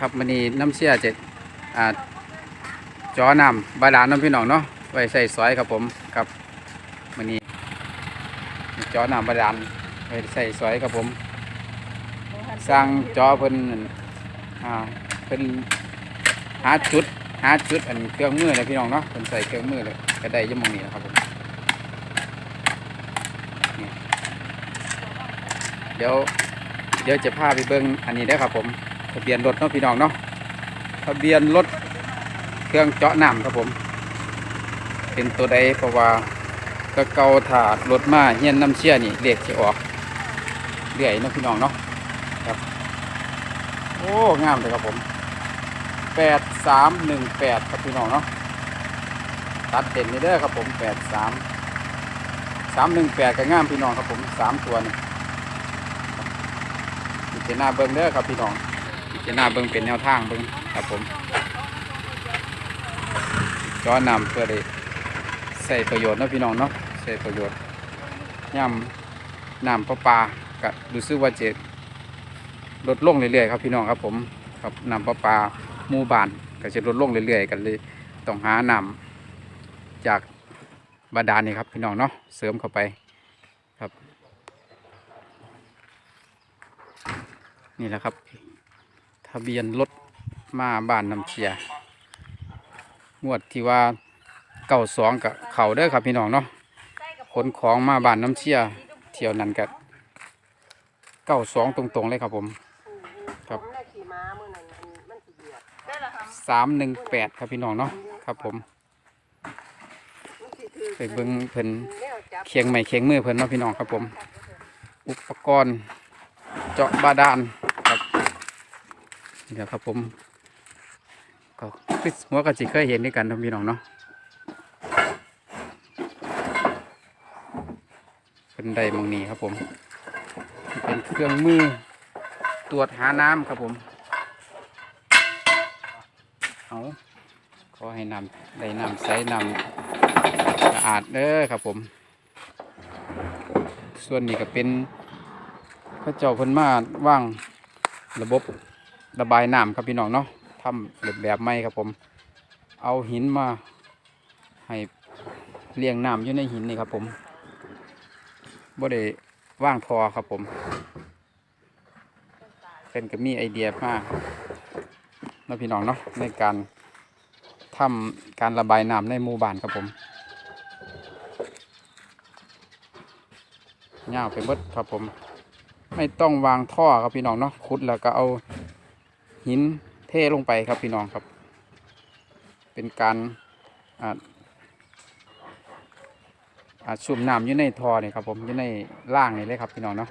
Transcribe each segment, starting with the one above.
ครับมันนี้น้ำเชี่ยจะอ่าจอนำบาดาลน้ำพี่น้องเนาะไว้ใส่ซอยครับผมครับมันนี้จอนำบาดาลไว้ใส่ซอยครับผม สร้างจอเพิ่นอ่าเพิ่นหาจุดหาจุดอันเครื่องมือเลยพี่น้องเนาะเพิ่นใส่เครื่องมือเลยก็ได้ยี่มองนี้นะครับผมนี่เดี๋ยวเดี๋ยวจะพาไปเบิ่งอันนี้ได้ครับผม ทะเบียนรถเนาะพี่น้องเนาะทะเบียนรถเครื่องเจาะน้ำครับผม เป็นตัวใดเพราะว่าก็เกาถาดรถมาเฮียนน้ำเชี่ยนี่เลขจะออกเรื่อยเนาะพี่น้องเนาะครับโอ้งามเลยครับผมแปดสามหนึ่งแปดครับพี่น้องเนาะตัดเด่นนี่เด้อครับผมแปดสามสามหนึ่งแปดก็งามพี่น้องครับผมสามตัวนี่พิจารณาเบิ้งเด้อครับพี่น้อง พิจารณาเบิ้งเป็นแนวทางเบิ้งครับผมจอนำเพื่อได้ใส่ประโยชน์เนาะพี่น้องเนาะใส่ประโยชน์ย่ำน้ำประปาก็รู้สึกว่าจะลดลงเรื่อยๆครับพี่น้องครับผมครับนำปลาปลาหมู่บ้านก็จะลดลงเรื่อยๆกันเลยต้องหานำจากบาดาลนี่ครับพี่น้องเนาะเสริมเข้าไปครับ นี่แหละครับะเบียนรถมาบ้านน้ำเชียงวดที่ว่าเก้าสองกับเขาเด้อครับพี่น้องเนาะขนของมาบ้านน้ำเชียเที่ยวนั้นกับเก้าสองตรงๆเลยครับผม ครับสามหนึ่งแปดครับพี่น้องเนาะครับผม ไปเบิ้งเพิ่นเคียงใหม่เคียงมือเพิ่นเนาะพี่น้องครับผม อุปกรณ์เจาะบาดาล นี่แหละครับผมก็คือหัวกะจิเคยเห็นด้วยกันเนาะพี่น้องเนาะเป็นไดมองนี้ครับผม เป็นเครื่องมือตรวจหาน้ำครับผม เอาขอให้นำได้นำใสน้ำสะอาดเด้อครับผม ส่วนนี้ก็เป็นพระเจ้าพนมาว่างระบบ ระบายน้ำครับพี่น้องเนาะทำแบบแบบใหม่ครับผม เอาหินมาให้เลี้ยงน้ำอยู่ในหินนี่ครับผมบ่ได้ว่างทอครับผมเป็นก็มีไอเดียมากนะพี่น้องเนาะในการทำการระบายน้ำในหมู่บ้านครับผมยาวไปเบิดครับผม ไม่ต้องวางท่อครับพี่น้องเนาะขุดแล้วก็เอา หินเทลงไปครับพี่น้องครับ เป็นการอาอ่าชุ่มน้ำอยู่ในท่อนี่ครับผมอยู่ในล่างนี่เลยครับพี่น้องเนาะ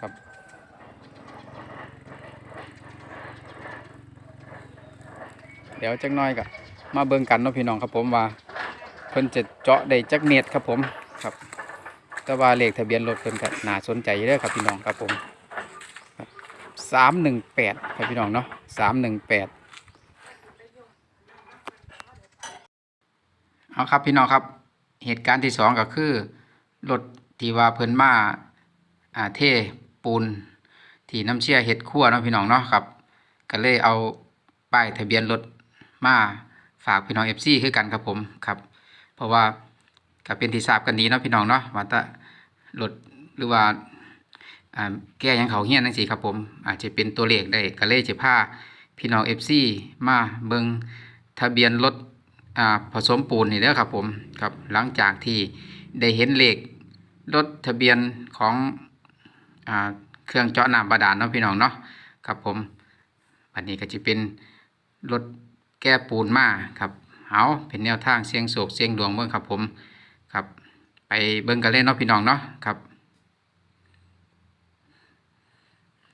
ครับเดี๋ยวจักน้อยก็มาเบิ่งกันเนาะพี่น้องครับผมว่าเพิ่นจะเจาะได้จักเม็ดครับผมครับ แต่ว่าเลขทะเบียนรถเพิ่นก็น่าสนใจเด้อครับพี่น้องครับผมสามหนึ่งแปดครับพี่น้องเนาะ สามหนึ่งแปดเอาครับพี่น้องครับเหตุการณ์ที่สองก็คือรถที่ว่าเพิ่นมาอ่าเทปูนที่น้ำเชี่ยเห็ดขั้วเนาะพี่น้องเนาะครับ ก็เลยเอาป้ายทะเบียนรถมาฝากพี่น้องเอฟซีคือกันครับผมครับ เพราะว่าก็เป็นที่ทราบกันดีเนาะพี่น้องเนาะว่าถ้ารถหรือว่า แก้ยังเขาเฮี้ยนนั่นสิครับผม อาจจะเป็นตัวเลขได้ก็เลยจะพาพี่น้องเอฟซีมาเบิงทะเบียนรถผสมปูนนี่เด้อครับผมครับหลังจากที่ได้เห็นเลขรถทะเบียนของอเครื่องเจาะน้ำบาดาลเนาะพี่น้องเนาะครับผมอันนี้ก็จะเป็นรถแก้ปูนมาครับเอาเป็นแนวทางเสียงโศกเสียงดวงเบิ่งครับผมครับไปเบิ่งกันเล่นเนาะพี่น้องเนาะครับ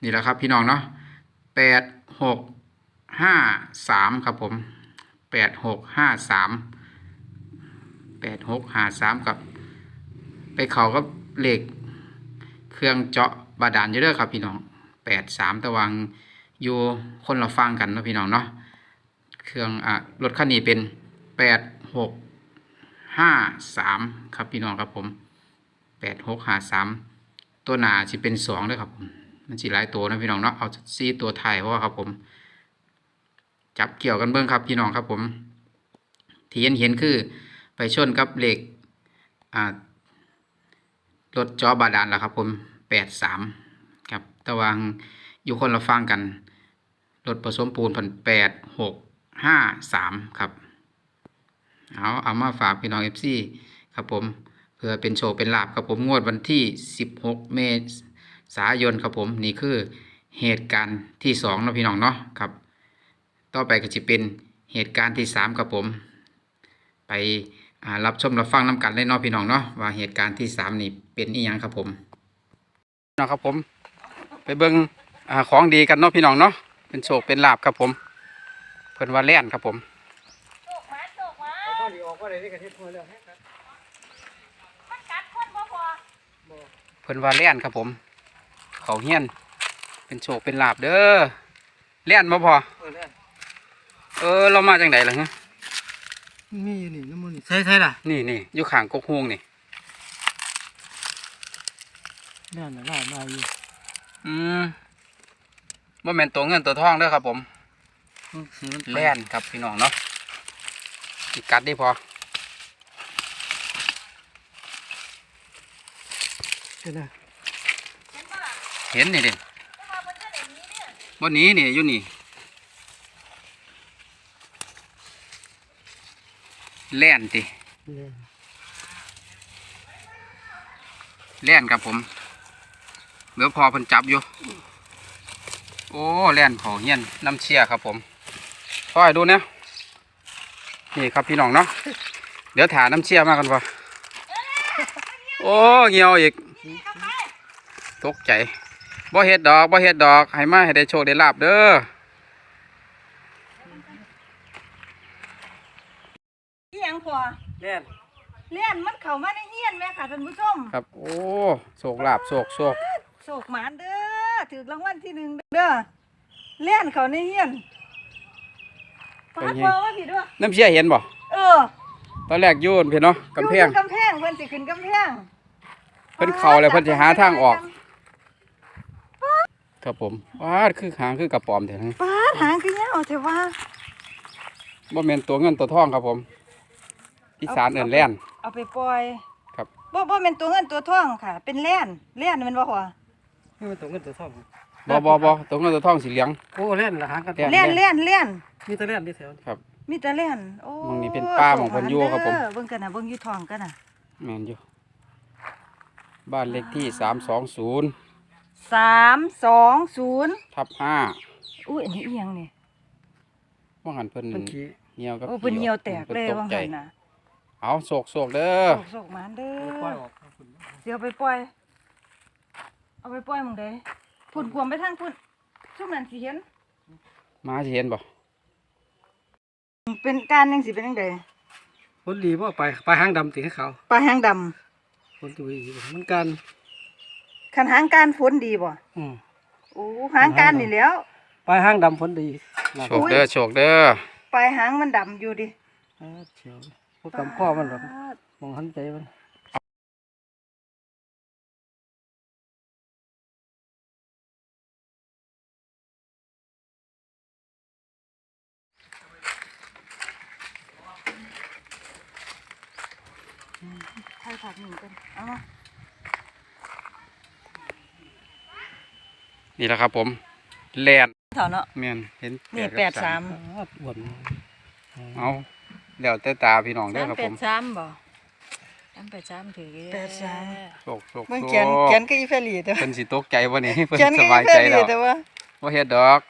นี่แหละครับพี่น้องเนาะแปดหกห้าสามครับผมแปดหกห้าสามแปดหกห้าสามกับ ไปเขากับเหล็กเครื่องเจาะบาดาลอยู่เด้อครับพี่น้องแปดสามตะวังอยู่คนละฟังกันนะพี่น้องเนาะเครื่องอะรถคันนี้เป็นแปดหกห้าสามครับพี่น้องครับผมแปดหกห้าสามตัวหนาจะเป็นสองด้วยครับผม มันสีหลายตัวนะพี่น้องเนาะเอาสี่ตัวไทยเพราะว่าครับผม จับเกี่ยวกันเบิ้งครับพี่น้องครับผม ที่เห็นเห็นคือไปชนกับเหล็กรถจอบาดาลแล้วครับผมแปดสามครับต่วางอยู่คนละฟังกันรถผสมปูนพันแปดหกห้าสามครับ เอาเอามาฝากพี่น้องเอฟซีครับผมเพื่อเป็นโชว์เป็นลาบครับผมงวดวันที่16เมษายนครับผมนี่คือเหตุการณ์ที่2เนาะพี่น้องเนาะครับ ต่อไปก็จะเป็นเหตุการณ์ที่3ครับผม ไปอ่ารับชมรับฟังน้กันเลยเนาะพี่น้องเนาะว่าเหตุการณ์ที่3นี่เป็นอีหยังครับผมเนาะครับผม ไปเบิ่งอ่าของดีกันเนาะพี่น้องเนาะเป็นโชคเป็นลาบครับผมเพิ่นว่าแล่นครับผมโศกหมาโศกหมาเอาข้อดีออกก็ได้ที่กระเทศทัวแล้วให้ครับมันกัดคนบ่พอบอกเพิ่นว่าแล่นครับผม เขาเฮียน เป็นโชคเป็นลาบเด้อแล่นบ่พอเออแล้วเออเรามาจังไดล่ะฮะมีอยู่นี่น้ำมันนี่ใช่ใช่ล่ะนี่นี่อยู่ข้างกกฮวงนี่นั่นน่ะล่ามาอยู่อืมบ่แม่นตัวเงินตัวทองเด้อครับ ผมอืมสีมันไปแล่นครับพี่น้องเนาะสิกัดได้พอใช่ไหมเห็นปะล่ะ เห็นนี่เด่นแต่ว่ามันก็ได้หนี้เนี่ยบ่หนี้นี่อยู่นี่แล่นติเนี่ยแล่นครับผมเหลือพอพิ่นจับอยู่ โอ้แล่นเขาเฮียนน้ำเชี่ยครับผมพ่อยดูเนี่ยนี่ครับพี่น้องเนาะเดี๋ยวถาน้ำเชี่ยมากันวะโอ้เหี่ยวอีกตกใจ บ่เฮ็ดดอกบ่เฮ็ดดอก ให้มาให้ได้โชคได้ลาบเด้ออีหยังพอแล่นเลี้ยนมันเข้ามาในเฮียนแม่ค่ะท่านผู้ชมครับ โอ้โชคลาบโชคโชคโศกหมาเด้อถือรางวัลที่หนึ่งเด้อเลี้ยนเข้าในเฮียนปาดพอว่าผิดด้วยน้ำเชี่ยเห็นบ่เออ ตอนแรกโยนเพิ่นเนาะกำแพงอยู่กำแพงเพิ่นสิขึ้นกำแพงเพิ่นเข้าแล้วเพิ่นสิหาทางออก ครับผมว้าดคือหางคือกระป๋อมแท้ปาดหางคือเงี้ยเอาเถอะว่าบ่แม่นตัวเงินตัวทองครับผมอีสานเอิ้นแล่น เอาไปปล่อยครับ บ่บ่เป็นตัวเงินตัวทองค่ะ เป็นแล่นแล่นแมันบ่พอนี่มันตัวเงินตัวทองบ่บ่บ่ตัวเงินตัวทองสีเหลือง โอ้แล่นละหางกันแล่น แล่นแล่นแล่นมีแต่แล่นที่แถวนี่ครับ มีแต่แล่นโอ้มึงนี่เป็นป้าของเพิ่นอยู่ครับผม เด้อเบิ่งกันน่ะเบิ่งอยู่ท้องกันน่ะแม่นอยู่ บ้านเลขที่320สามสองศูนย์ทับ5อุ้ยอันนี้เอียงนี่ว่าหันเพิ่นมันขี้เหี่ยวกับโอ้เป็นเหี่ยวแตกเลยพิ่นว่าใจหั่นน่ะเอาโศกโศกเด้อโศกโศกหมานเด้ปล่อยอออกครับคุณเดี๋ยวเอาไปปล่อย เอาไปปล่อยหมึงเด้พุ่นกวมไปทางพุ่นช่วงนั้นสิเห็นมาสิเห็นบ่เป็นการจังสิเป็นจังไดคนดีว่าไปไปหางดำติให้เขาปลาหางดำคนตัวดีมันกัน คันหางการฝนดีบ่อืมโอ้หางการนี่แหล้ว ไปหางดำผลดีนะโชคเด้อโชคเด้อปลายหางมันดำอยู่ดิเออเฉียวพวกกำข้อมันหรอกมองหันใจมัน ใช่ผักหนึ่งกันเอามา นี่แหละครับ ผมแลนเถาเนาะ แม่นเห็นนี่กับแปดสามอ้าวอ้วนเอาแล้วแต่ตาพี่น้องเด้อครับผมสามบ่สามแปดสามถือแปดสาม โชคโชคมันโชเขียนคเขียนก็อีเฟลีแต่ว่าเพิ่นสิตกใจบ่นี่เพิ่นเขียนสก็อีบายเฟใจลีแล้วแต่ว่าบ่เฮ็ดดอก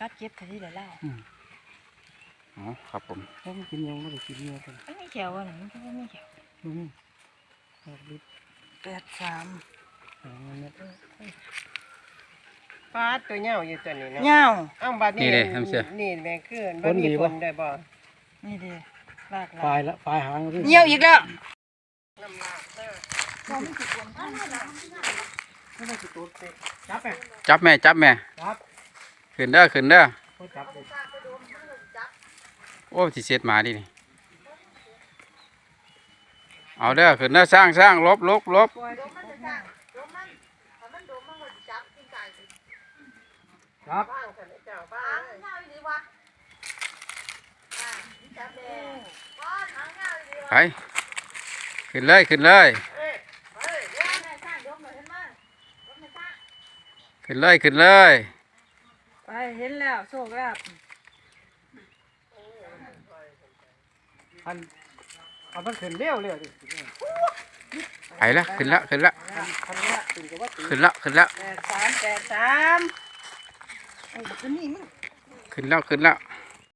กัดเจ็บทีเดียวแล้วอ๋อครับผมเขาไม่กินยังไม่ได้กินเนื้อกันมันไม่เขียวอะมันก็ไม่เขียวอืมออกฤทธิ์แปดสามของมันเนี่ย ปลาตัวเหย้าอยู่ตัวนี้เนาะเงาอ้าวบัดนี้นี่เด้ทำเสีย นี่แม่คือบ่มีผลได้บ่นี่ดิลากปลาลายยละปลายหางที่เหี่ยวอีกแล้วจับไปจับแม่จับแม่จับขึ้นเด้อขึ้นเด้อเขาจับเลยโอ้สิเสียดหมาดินี่เอาเด้อขึ้นเด้อสร้างสร้างลบลบลบจ ครับบ้างเถอะเจ้าบ้างไปขึ้นเลยขึ้นเลยขึ้นเลยขึ้นเลยไปเห็นแล้วโชคลาภอันเอามันขึ้นเร็วเร็วดิไปละขึ้นละขึ้นละคันคันเนี้ยถึงกับว่าตีขึ้นละขึ้นละแปดสามแปดสาม ไอ้บักนี่มึงขึ้นแล้วขึ้นแล้ว